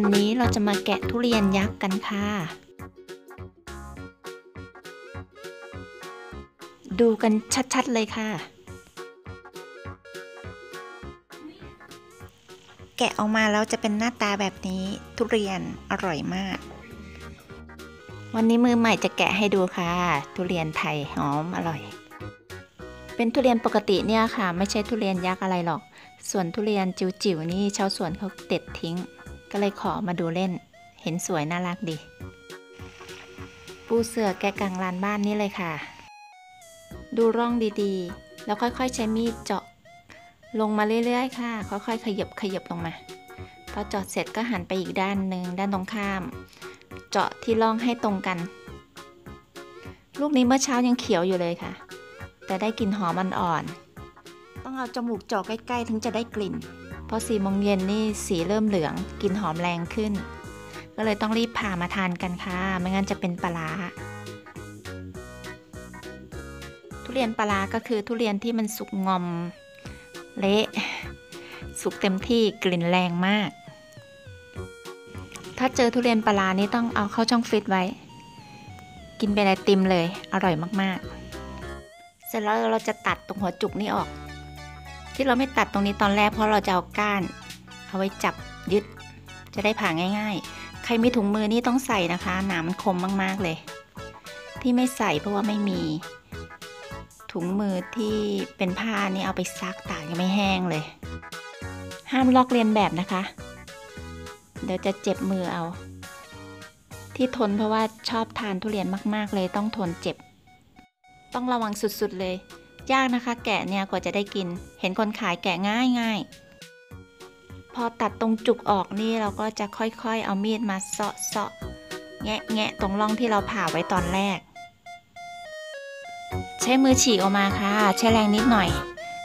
วันนี้เราจะมาแกะทุเรียนยักษ์กันค่ะ ดูกันชัดๆเลยค่ะ แกะออกมาแล้วจะเป็นหน้าตาแบบนี้ทุเรียนอร่อยมาก วันนี้มือใหม่จะแกะให้ดูค่ะ ทุเรียนไทยหอมอร่อย เป็นทุเรียนปกติเนี่ยค่ะ ไม่ใช่ทุเรียนยักษ์อะไรหรอกส่วนทุเรียนจิ๋วๆนี่ชาวสวนเขาเด็ดทิ้ง ก็เลยขอมาดูเล่น เห็นสวยน่ารักดี ปูเสือแกะกลางลานบ้านนี่เลยค่ะ ดูร่องดีๆ แล้วค่อยๆใช้มีดเจาะ ลงมาเรื่อยๆ ค่ะ ค่อยๆ ขยับขยับลงมา พอเจาะเสร็จก็หันไปอีกด้านหนึ่งด้านตรงข้าม เจาะที่ร่องให้ตรงกัน ลูกนี้เมื่อเช้ายังเขียวอยู่เลยค่ะ แต่ได้กลิ่นหอมมันอ่อนต้องเอาจมูกเจาะใกล้ๆ ถึงจะได้กลิ่น พอสี่โมงเย็นนี่สีเริ่มเหลืองกลิ่นหอมแรงขึ้น ก็เลยต้องรีบผ่ามาทานกันค่ะ ไม่งั้นจะเป็นปลาทุเรียนปลาก็คือทุเรียนที่มันสุกงอม เละสุกเต็มที่กลิ่นแรงมาก ถ้าเจอทุเรียนปลานี่ต้องเอาเข้าช่องฟิตไว้ กินเป็นไอติมเลยอร่อยมากๆ เสร็จแล้วเราจะตัดตรงหัวจุกนี่ออก ที่เราไม่ตัดตรงนี้ตอนแรกเพราะเราจะเอาก้าน เอาไว้จับยึด จะได้ผ่าง่าย ๆ ใครมีถุงมือนี่ต้องใส่นะคะหนามมันคมมากๆเลย ที่ไม่ใส่เพราะว่าไม่มี ถุงมือที่เป็นผ้านี่เอาไปซักตากยังไม่แห้งเลย ห้ามลอกเลียนแบบนะคะ เดี๋ยวจะเจ็บมือเอา ที่ทนเพราะว่าชอบทานทุเรียนมาก ๆ เลยต้องทนเจ็บ ต้องระวังสุดๆเลย ยากนะคะ แกะเนี่ยกว่าจะได้กิน เห็นคนขายแกะง่ายง่ายพอตัดตรงจุกออกนี่เราก็จะค่อยๆ เอามีดมาเสาะเสาะแงะแงะตรงร่องที่เราผ่าไว้ตอนแรก ใช้มือฉีกออกมาค่ะ ใช้แรงนิดหน่อย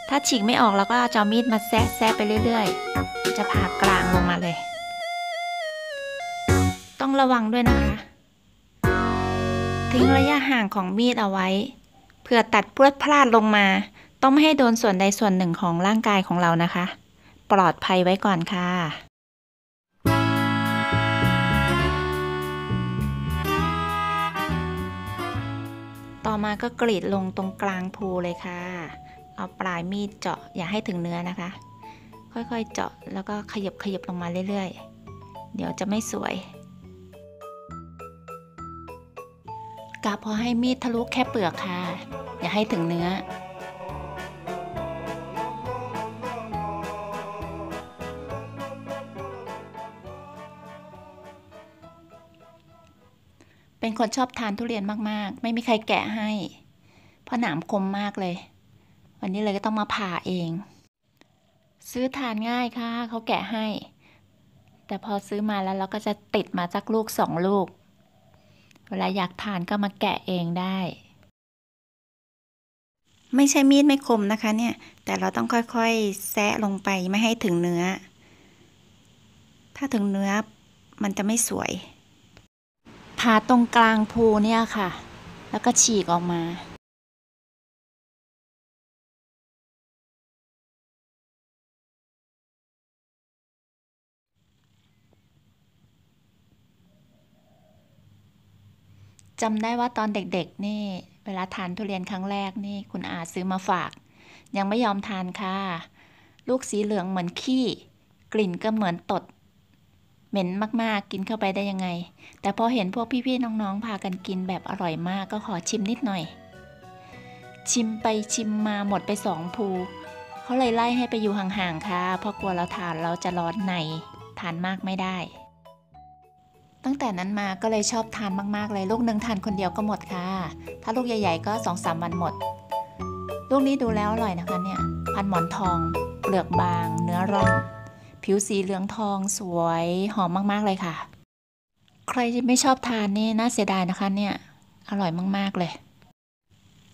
ถ้าฉีกไม่ออกเราก็จะเอามีดมาแซะแซะไปเรื่อยๆ จะผ่ากลางลงมาเลย ต้องระวังด้วยนะคะ ทิ้งระยะห่างของมีดเอาไว้ เพื่อตัดพรวดพลาดลงมา ต้องไม่ให้โดนส่วนใดส่วนหนึ่งของร่างกายของเรานะคะ ปลอดภัยไว้ก่อนค่ะต่อมาก็กรีดลงตรงกลางภูเลยค่ะ เอาปลายมีดเจาะอย่าให้ถึงเนื้อนะคะ ค่อยๆเจาะแล้วก็ขยับขยับลงมาเรื่อยๆ เดี๋ยวจะไม่สวย กะพอให้มีดทะลุแค่เปลือกค่ะ อย่าให้ถึงเนื้อ เป็นคนชอบทานทุเรียนมากๆ ไม่มีใครแกะให้ เพราะหนามคมมากเลย วันนี้เลยก็ต้องมาผ่าเอง ซื้อทานง่ายค่ะ เขาแกะให้ แต่พอซื้อมาแล้วเราก็จะติดมาสักลูกสองลูก วลาอยากทานก็มาแกะเองได้ ไม่ใช่มีดไม่คมนะคะเนี่ย แต่เราต้องค่อยๆ แซะลงไปไม่ให้ถึงเนื้อ ถ้าถึงเนื้อมันจะไม่สวยผ่าตรงกลางภูเนี่ยค่ะ แล้วก็ฉีกออกมา จำได้ว่าตอนเด็กๆ นี่ เวลาทานทุเรียนครั้งแรกนี่คุณอาซื้อมาฝาก ยังไม่ยอมทานค่ะ ลูกสีเหลืองเหมือนขี้ กลิ่นก็เหมือนตด เหม็นมากๆกินเข้าไปได้ยังไง แต่พอเห็นพวกพี่ๆน้องๆ พากันกินแบบอร่อยมากก็ขอชิมนิดหน่อย ชิมไปชิมมาหมดไปสองภูเขาเลยไล่ให้ไปอยู่ห่างๆค่ะเพราะกลัวเราทานเราจะร้อนในทานมากไม่ได้ ตั้งแต่นั้นมาก็เลยชอบทานมากๆ เลยลูกหนึ่งทานคนเดียวก็หมดค่ะ ถ้าลูกใหญ่ๆ ก็สองสามวันหมด ลูกนี้ดูแล้วอร่อยนะคะเนี่ย พันหมอนทอง เปลือกบาง เนื้อร่อน ผิวสีเหลืองทองสวยหอมมากๆเลยค่ะ ใครที่ไม่ชอบทานนี่น่าเสียดายนะคะเนี่ย อร่อยมากๆเลย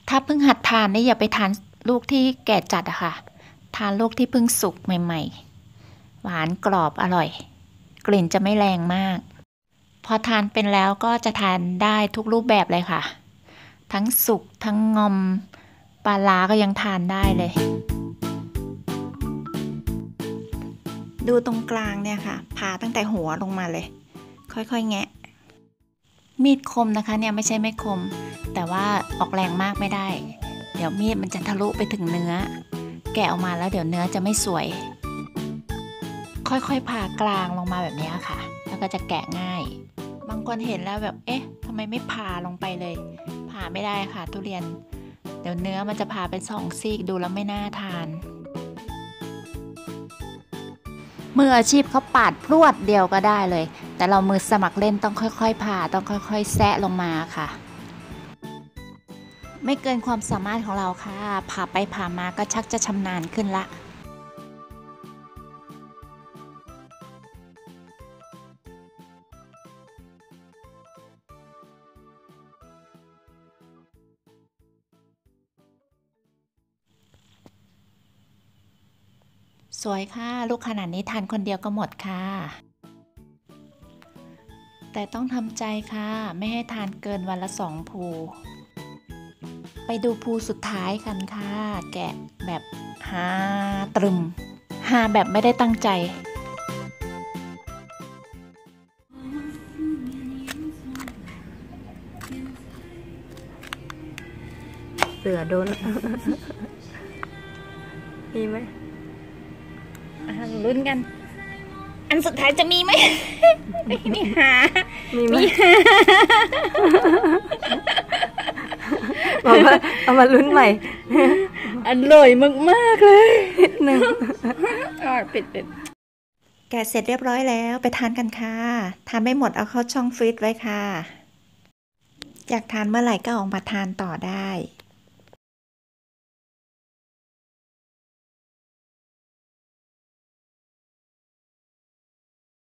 ถ้าเพิ่งหัดทานนี่อย่าไปทานลูกที่แก่จัดอะค่ะ ทานลูกที่เพิ่งสุกใหม่ ๆ หวานกรอบอร่อย กลิ่นจะไม่แรงมาก อทานเป็นแล้วก็จะทานได้ทุกรูปแบบเลยค่ะ ทั้งสุกทั้งงอมปลาลาก็ยังทานได้เลย ดูตรงกลางเนี่ยค่ะผ่าตั้งแต่หัวลงมาเลย ค่อยๆแงะ มีดคมนะคะเนี่ยไม่ใช่ไม่คม แต่ว่าออกแรงมากไม่ได้ เดี๋ยวมีดมันจะทะลุไปถึงเนื้อ แกะออกมาแล้วเดี๋ยวเนื้อจะไม่สวย ค่อยๆผ่ากลางลงมาแบบนี้ค่ะ แล้วก็จะแกะง่าย บางคนเห็นแล้วแบบ เอ๊ะทำไมไม่ผ่าลงไปเลย ผ่าไม่ได้ค่ะ ทุเรียน เดี๋ยวเนื้อมันจะผ่าเป็นสองซีกดูแล้วไม่น่าทาน มืออาชีพเขาปาดพรวดเดียวก็ได้เลย แต่เรามือสมัครเล่นต้องค่อย ๆ ผ่าต้องค่อย ๆ แซะลงมาค่ะไม่เกินความสามารถของเราค่ะ ผ่าไปผ่ามาก็ชักจะชำนาญขึ้นละ สวยค่ะ ลูกขนาดนี้ทานคนเดียวก็หมดค่ะ แต่ต้องทำใจค่ะ ไม่ให้ทานเกินวันละสองภู ไปดูภูสุดท้ายกันค่ะ แกะแบบฮาตรึมฮาแบบไม่ได้ตั้งใจเสือโดน มีไหม ลุ้นกัน อันสุดท้ายจะมีไหมนี่หา มีไหมบอกว่าเอามาลุ้นใหม่ อร่อยมาก ๆ เลยหนึ่งอ่าปิดปิดแกะเสร็จเรียบร้อยแล้วไปทานกันค่ะ ทานไม่หมดเอาเข้าช่องฟรีซไว้ค่ะ อยากทานเมื่อไหร่ก็ออกมาทานต่อได้